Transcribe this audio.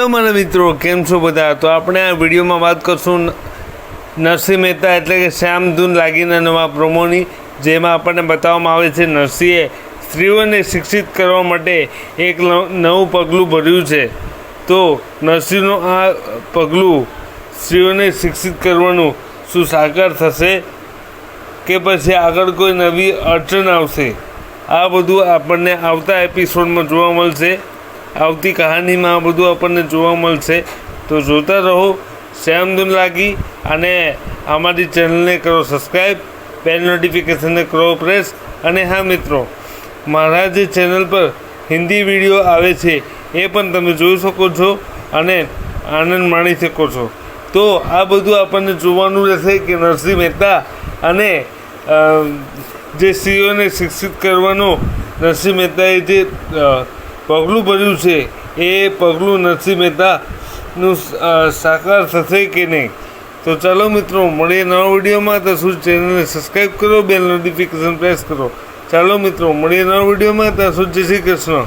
Hello મારા મિત્રો, કેમ છો બધા? તો આપણે આ વિડીયોમાં વાત કરશું નરસિંહ મહેતા એટલે કે શ્યામ ધૂન લાગીના નવા પ્રોમોની, જેમાં આપણને બતાવવામાં આવે છે નરસિંહે સ્ત્રીઓને શિક્ષિત કરવા માટે એક નવું પગલું ભર્યું છે. તો નરસિંહનું આ પગલું સ્ત્રીઓને શિક્ષિત કરવાનું શું સાકાર થશે કે પછી આગળ કોઈ નવી અડચણ આવશે? આ બધું આપણને આવતા એપિસોડમાં જોવા મળશે. આવતી કહાનીમાં આ બધું આપણને જોવા મળશે. તો જોતા રહો શ્યામધૂન લાગી અને અમારી ચેનલને કરો સબસ્ક્રાઈબ બેલ નોટિફિકેશનને કરો પ્રેસ અને હા મિત્રો, મારા જે ચેનલ પર હિન્દી વીડિયો આવે છે, એ પણ તમે જોઈ શકો છો અને આનંદ માણી શકો છો. તો આ બધું આપણને જોવાનું રહેશે કે નરસિંહ મહેતા અને જે સ્ત્રીઓને શિક્ષિત કરવાનો, નરસિંહ મહેતાએ જે પગલું ભર્યું છે? એ પગલું નરસિંહ મહેતાનું સાકાર થશે કે નહીં? તો ચાલો મિત્રો, મળીએ નવા વિડીયોમાં. તો શું ચેનલને સબસ્ક્રાઈબ કરો બેલ નોટિફિકેશન પ્રેસ કરો. ચાલો મિત્રો, મળીએ નવા વિડીયોમાં. ત્યાં સુધી જય શ્રી કૃષ્ણ.